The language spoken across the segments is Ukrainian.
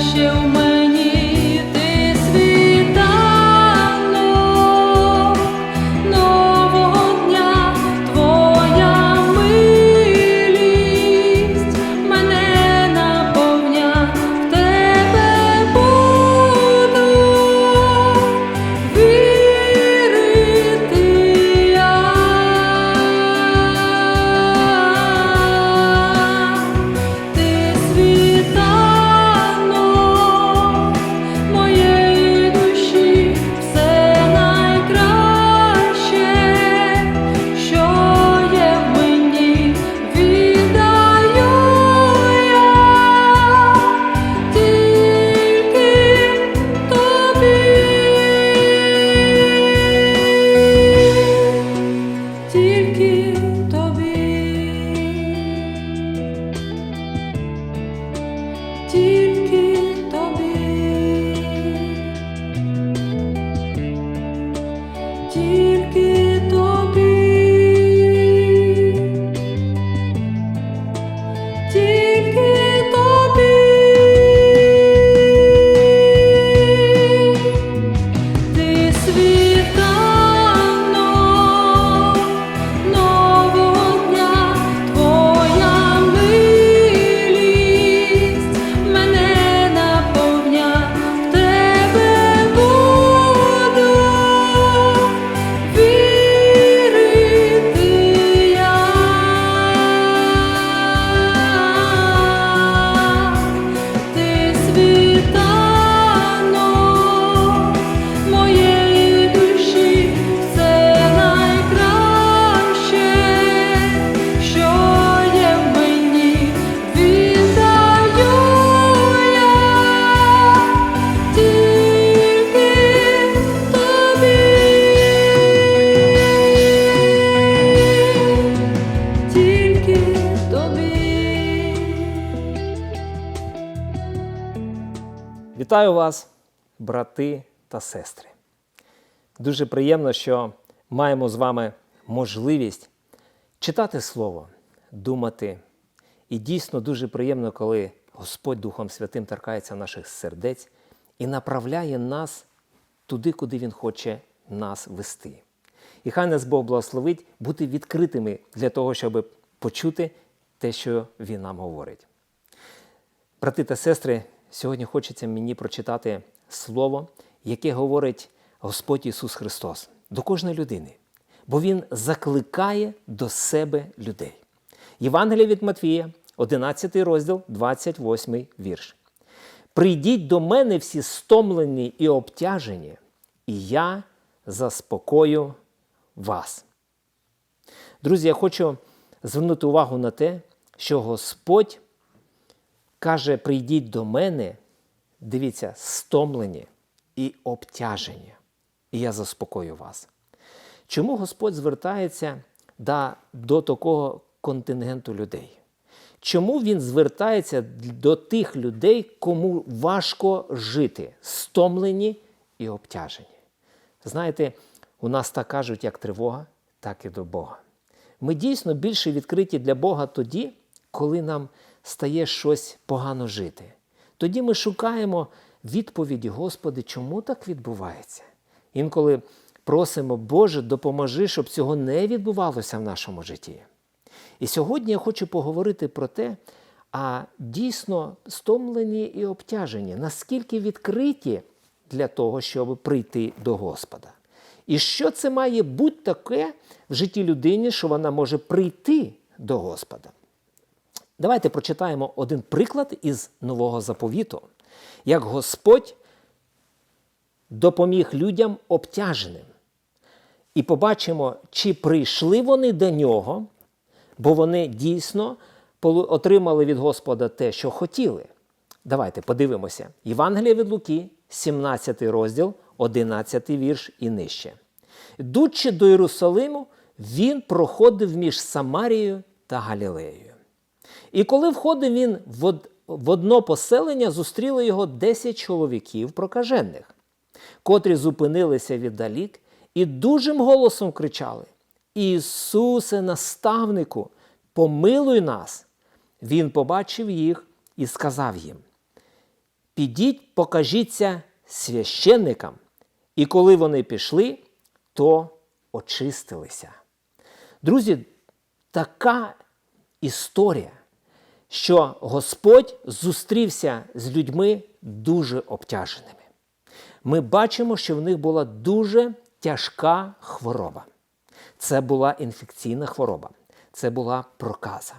写我们。Вітаю вас, брати та сестри. Дуже приємно, що маємо з вами можливість читати Слово, думати. І дійсно дуже приємно, коли Господь Духом Святим торкається наших сердець і направляє нас туди, куди Він хоче нас вести. І хай нас Бог благословить бути відкритими для того, щоб почути те, що Він нам говорить. Брати та сестри, сьогодні хочеться мені прочитати слово, яке говорить Господь Ісус Христос до кожної людини, бо Він закликає до себе людей. Євангелія від Матвія, 11 розділ, 28 вірш. Прийдіть до мене всі стомлені і обтяжені, і я заспокою вас. Друзі, я хочу звернути увагу на те, що Господь каже: прийдіть до мене, дивіться, стомлені і обтяжені, і я заспокою вас. Чому Господь звертається да- до такого контингенту людей? Чому він звертається до тих людей, кому важко жити, стомлені і обтяжені? Знаєте, у нас так кажуть, як тривога, так і до Бога. Ми дійсно більше відкриті для Бога тоді, коли нам стає щось погано жити. Тоді ми шукаємо відповіді, Господи, чому так відбувається? Інколи просимо, Боже, допоможи, щоб цього не відбувалося в нашому житті. І сьогодні я хочу поговорити про те, а дійсно стомлені і обтяжені, наскільки відкриті для того, щоб прийти до Господа. І що це має бути таке в житті людини, що вона може прийти до Господа? Давайте прочитаємо один приклад із нового заповіту, як Господь допоміг людям обтяженим. І побачимо, чи прийшли вони до нього, бо вони дійсно отримали від Господа те, що хотіли. Давайте подивимося. Євангелія від Луки, 17 розділ, 11 вірш і нижче. Йдучи до Єрусалиму, він проходив між Самарією та Галілеєю. І коли входив він в одно поселення, зустріли його 10 чоловіків прокажених, котрі зупинилися віддалік і дужим голосом кричали: Ісусе, наставнику, помилуй нас! Він побачив їх і сказав їм: Підіть, покажіться священникам. І коли вони пішли, то очистилися. Друзі, така історія, що Господь зустрівся з людьми дуже обтяженими. Ми бачимо, що в них була дуже тяжка хвороба. Це була інфекційна хвороба, це була проказа.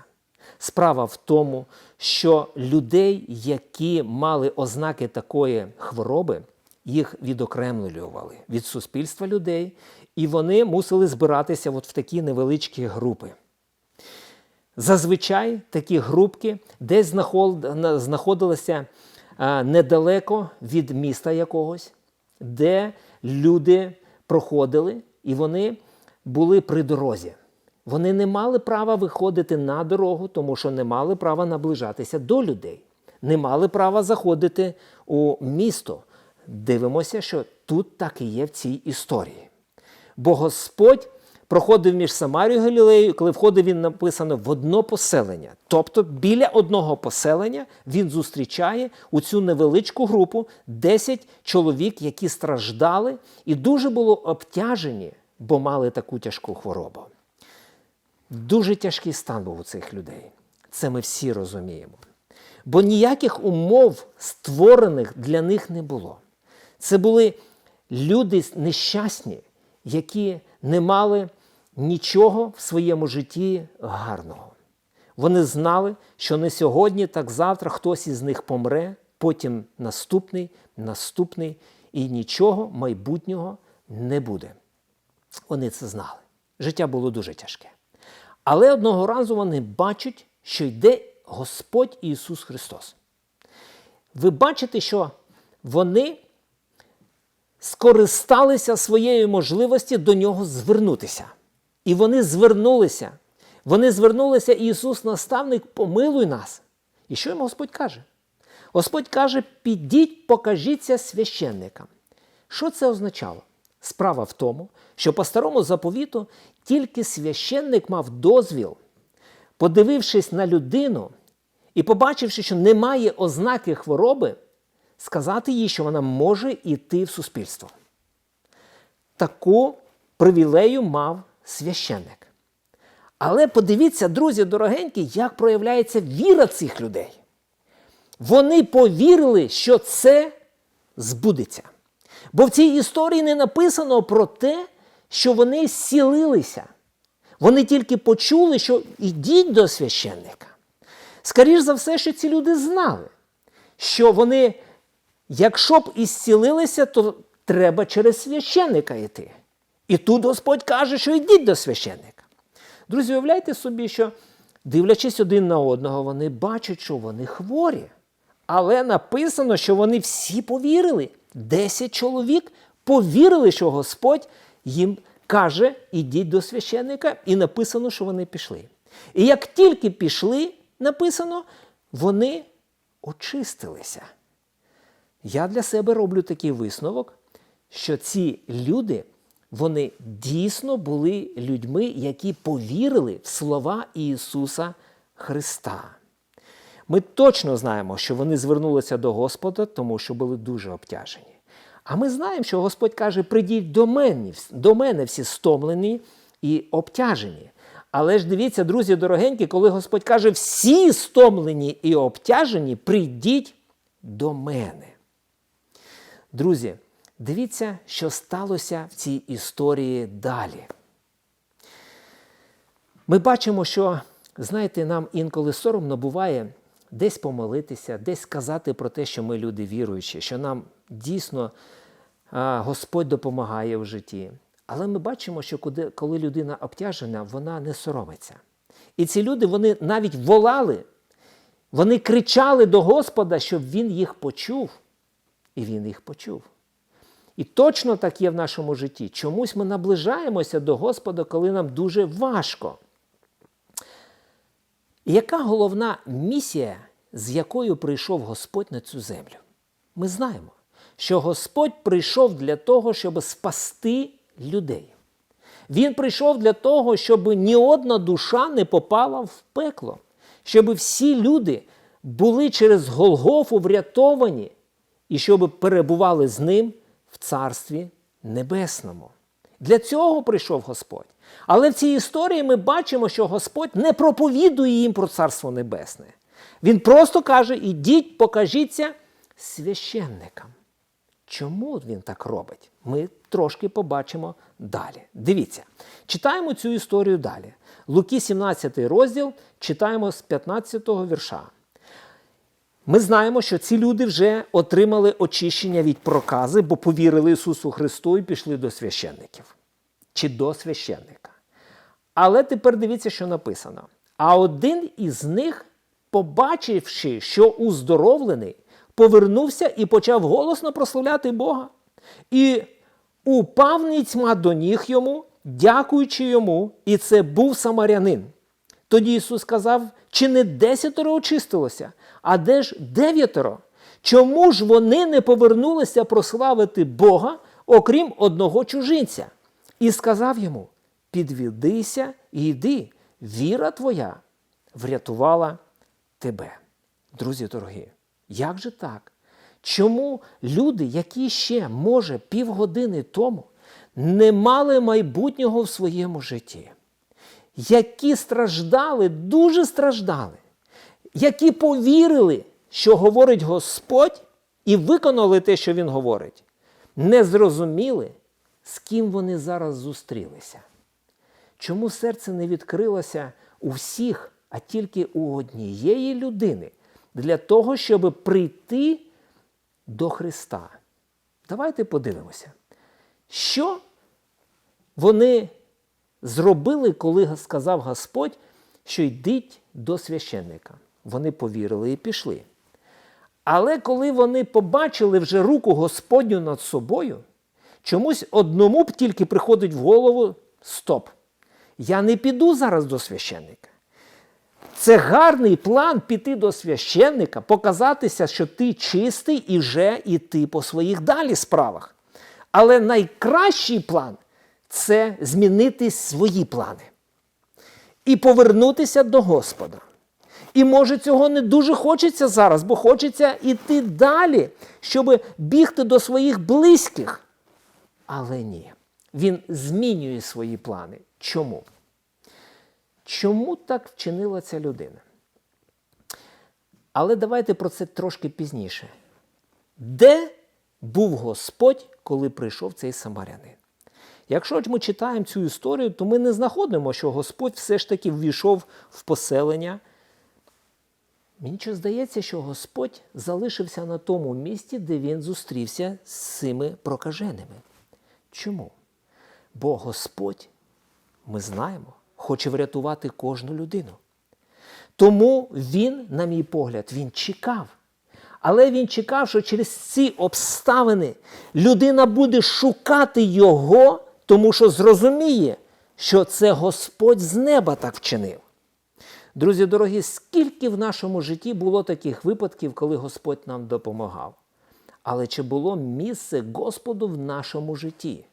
Справа в тому, що людей, які мали ознаки такої хвороби, їх відокремлювали від суспільства людей, і вони мусили збиратися от в такі невеличкі групи. Зазвичай такі групки десь знаходилися недалеко від міста якогось, де люди проходили і вони були при дорозі. Вони не мали права виходити на дорогу, тому що не мали права наближатися до людей, не мали права заходити у місто. Дивимося, що тут так і є в цій історії. Бо Господь проходив між Самарією Галілеєю, коли входив він написано в одно поселення. Тобто біля одного поселення він зустрічає у цю невеличку групу 10 чоловік, які страждали і дуже були обтяжені, бо мали таку тяжку хворобу. Дуже тяжкий стан був у цих людей. Це ми всі розуміємо. Бо ніяких умов створених для них не було. Це були люди нещасні, які не мали нічого в своєму житті гарного. Вони знали, що не сьогодні, так завтра хтось із них помре, потім наступний, наступний, і нічого майбутнього не буде. Вони це знали. Життя було дуже тяжке. Але одного разу вони бачать, що йде Господь Ісус Христос. Ви бачите, що вони скористалися своєю можливості до нього звернутися. І вони звернулися. Вони звернулися, і Ісус, наставник, помилуй нас. І що їм Господь каже? Господь каже: підіть, покажіться священникам. Що це означало? Справа в тому, що по старому заповіту тільки священник мав дозвіл, подивившись на людину і побачивши, що немає ознаки хвороби, сказати їй, що вона може йти в суспільство. Таку привілею мав священник. Але подивіться, друзі дорогенькі, як проявляється віра цих людей. Вони повірили, що це збудеться. Бо в цій історії не написано про те, що вони зцілилися. Вони тільки почули, що ідіть до священника. Скоріше за все, що ці люди знали, що вони, якщо б і зцілилися, то треба через священника йти. І тут Господь каже, що йдіть до священника. Друзі, уявляйте собі, що дивлячись один на одного, вони бачать, що вони хворі. Але написано, що вони всі повірили. Десять чоловік повірили, що Господь їм каже, ідіть до священника, і написано, що вони пішли. І як тільки пішли, написано, вони очистилися. Я для себе роблю такий висновок, що ці люди, вони дійсно були людьми, які повірили в слова Ісуса Христа. Ми точно знаємо, що вони звернулися до Господа, тому що були дуже обтяжені. А ми знаємо, що Господь каже: придіть до мене, до мене всі стомлені і обтяжені. Але ж дивіться, друзі дорогенькі, коли Господь каже, всі стомлені і обтяжені, прийдіть до мене. Друзі, дивіться, що сталося в цій історії далі. Ми бачимо, що, знаєте, нам інколи соромно буває десь помолитися, десь сказати про те, що ми люди віруючі, що нам дійсно Господь допомагає в житті. Але ми бачимо, що коли людина обтяжена, вона не соромиться. І ці люди вони навіть волали, вони кричали до Господа, щоб Він їх почув. І Він їх почув. І точно так є в нашому житті. Чомусь ми наближаємося до Господа, коли нам дуже важко. Яка головна місія, з якою прийшов Господь на цю землю? Ми знаємо, що Господь прийшов для того, щоб спасти людей. Він прийшов для того, щоб ні одна душа не попала в пекло, щоб всі люди були через Голгофу врятовані і щоб перебували з ним в Царстві Небесному. Для цього прийшов Господь. Але в цій історії ми бачимо, що Господь не проповідує їм про Царство Небесне. Він просто каже: ідіть, покажіться священникам. Чому він так робить? Ми трошки побачимо далі. Дивіться, читаємо цю історію далі. Луки 17 розділ, читаємо з 15 вірша. Ми знаємо, що ці люди вже отримали очищення від прокази, бо повірили Ісусу Христу і пішли до священників чи до священника. Але тепер дивіться, що написано. А один із них, побачивши, що уздоровлений, повернувся і почав голосно прославляти Бога. І упав ніцьма до ніг йому, дякуючи йому, і це був самарянин. Тоді Ісус сказав, чи не десятеро очистилося, а де ж дев'ятеро? Чому ж вони не повернулися прославити Бога, окрім одного чужинця? І сказав йому: підвідися і йди, віра твоя врятувала тебе. Друзі дорогі, як же так? Чому люди, які ще, може, півгодини тому не мали майбутнього в своєму житті? які страждали, дуже страждали, які повірили, що говорить Господь, і виконали те, що Він говорить, не зрозуміли, з ким вони зараз зустрілися. Чому серце не відкрилося у всіх, а тільки у однієї людини для того, щоб прийти до Христа? Давайте подивимося, що вони зробили, коли сказав Господь, що йдіть до священника. Вони повірили і пішли. Але коли вони побачили вже руку Господню над собою, чомусь одному б тільки приходить в голову стоп. Я не піду зараз до священника. Це гарний план піти до священника, показатися, що ти чистий і вже йти по своїх далі справах. Але найкращий план це змінити свої плани і повернутися до Господа. І може цього не дуже хочеться зараз, бо хочеться йти далі, щоб бігти до своїх близьких. Але ні, він змінює свої плани. Чому? Чому так вчинила ця людина? Але давайте про це трошки пізніше. Де був Господь, коли прийшов цей самарянин? Якщо ми читаємо цю історію, то ми не знаходимо, що Господь все ж таки ввійшов в поселення. Мені чи здається, що Господь залишився на тому місці, де він зустрівся з цими прокаженими. Чому? Бо Господь, ми знаємо, хоче врятувати кожну людину. Тому він, на мій погляд, він чекав. Але він чекав, що через ці обставини людина буде шукати його, тому що зрозуміє, що це Господь з неба так вчинив. Друзі дорогі, скільки в нашому житті було таких випадків, коли Господь нам допомагав? Але чи було місце Господу в нашому житті?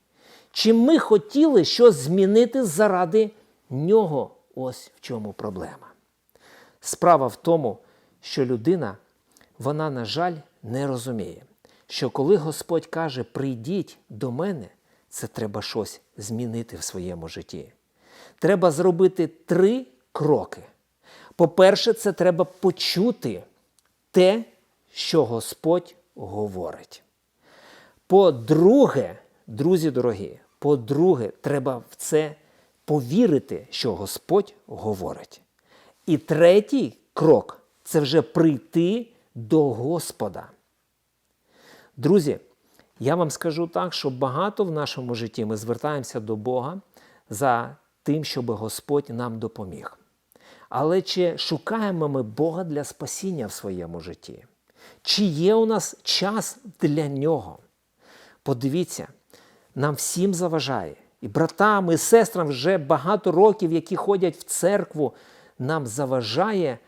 Чи ми хотіли щось змінити заради нього? Ось в чому проблема. Справа в тому, що людина, вона, на жаль, не розуміє, що коли Господь каже, прийдіть до мене, це треба щось змінити в своєму житті. Треба зробити три кроки. По-перше, це треба почути те, що Господь говорить. По-друге, друзі дорогі, по-друге, треба в це повірити, що Господь говорить. І третій крок це вже прийти до Господа. Друзі, я вам скажу так, що багато в нашому житті ми звертаємося до Бога за тим, щоб Господь нам допоміг. Але чи шукаємо ми Бога для спасіння в своєму житті? Чи є у нас час для нього? Подивіться, нам всім заважає. І братам, і сестрам вже багато років, які ходять в церкву, нам заважає,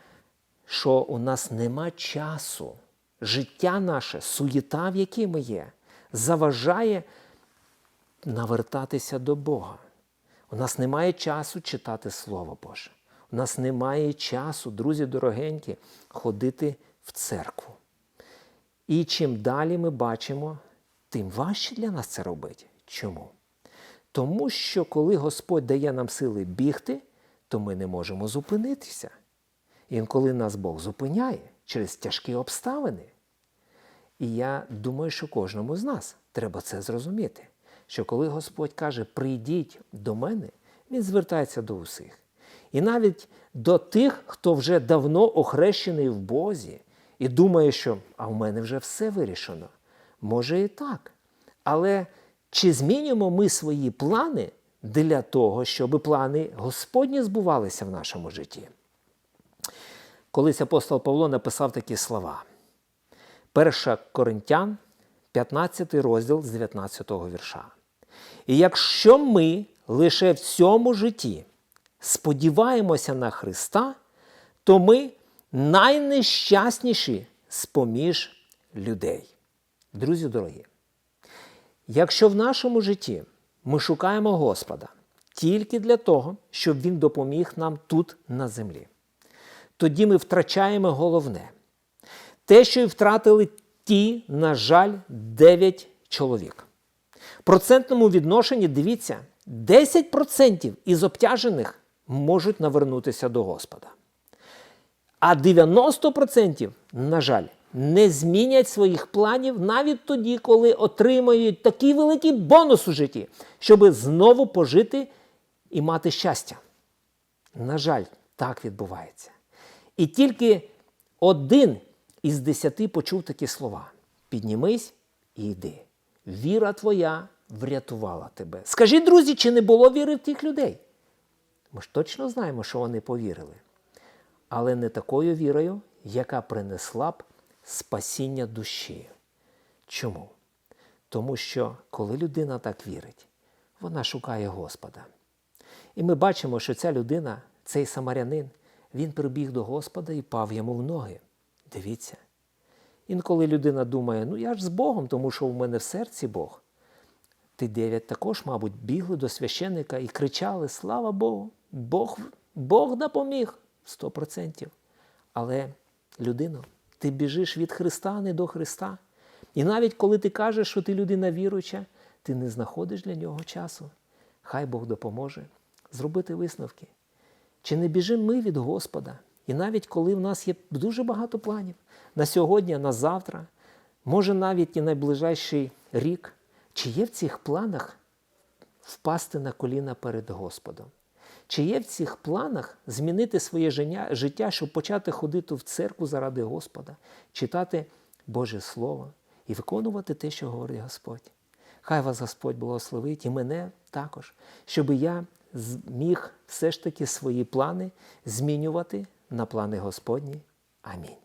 що у нас нема часу. Життя наше, суєта, в якій ми є, заважає навертатися до Бога. У нас немає часу читати Слово Боже. У нас немає часу, друзі дорогенькі, ходити в церкву. І чим далі ми бачимо, тим важче для нас це робити. Чому? Тому що коли Господь дає нам сили бігти, то ми не можемо зупинитися. І коли нас Бог зупиняє через тяжкі обставини, і я думаю, що кожному з нас треба це зрозуміти, що коли Господь каже, прийдіть до мене, Він звертається до усіх. І навіть до тих, хто вже давно охрещений в Бозі і думає, що а в мене вже все вирішено. Може і так. Але чи змінюємо ми свої плани для того, щоб плани Господні збувалися в нашому житті? Колись апостол Павло написав такі слова. 1 Коринтян, 15 розділ з 19 вірша. І якщо ми лише в цьому житті сподіваємося на Христа, то ми найнещасніші з-поміж людей. Друзі дорогі, якщо в нашому житті ми шукаємо Господа тільки для того, щоб Він допоміг нам тут на землі, тоді ми втрачаємо головне. Те, що й втратили ті, на жаль, 9 чоловік. В процентному відношенні, дивіться, 10% із обтяжених можуть навернутися до Господа. А 90%, на жаль, не змінять своїх планів навіть тоді, коли отримають такий великий бонус у житті, щоб знову пожити і мати щастя. На жаль, так відбувається. І тільки один із десяти почув такі слова: піднімись і йди. Віра твоя врятувала тебе. Скажіть, друзі, чи не було віри в тих людей? Ми ж точно знаємо, що вони повірили. Але не такою вірою, яка принесла б спасіння душі. Чому? Тому що коли людина так вірить, вона шукає Господа. І ми бачимо, що ця людина, цей самарянин, він прибіг до Господа і пав йому в ноги. Дивіться. Інколи людина думає, ну я ж з Богом, тому що в мене в серці Бог. Ти дев'ять також, мабуть, бігли до священника і кричали: Слава Богу! Бог, Бог допоміг! Сто процентів. Але, людино, ти біжиш від Христа, а не до Христа. І навіть коли ти кажеш, що ти людина віруюча, ти не знаходиш для нього часу. Хай Бог допоможе зробити висновки. Чи не біжимо ми від Господа? І навіть коли в нас є дуже багато планів на сьогодні, на завтра, може навіть і найближайший рік, чи є в цих планах впасти на коліна перед Господом? Чи є в цих планах змінити своє життя- щоб почати ходити в церкву заради Господа, читати Боже Слово і виконувати те, що говорить Господь? Хай вас Господь благословить і мене також, щоб я зміг все ж таки свої плани змінювати на плани Господні. Амінь.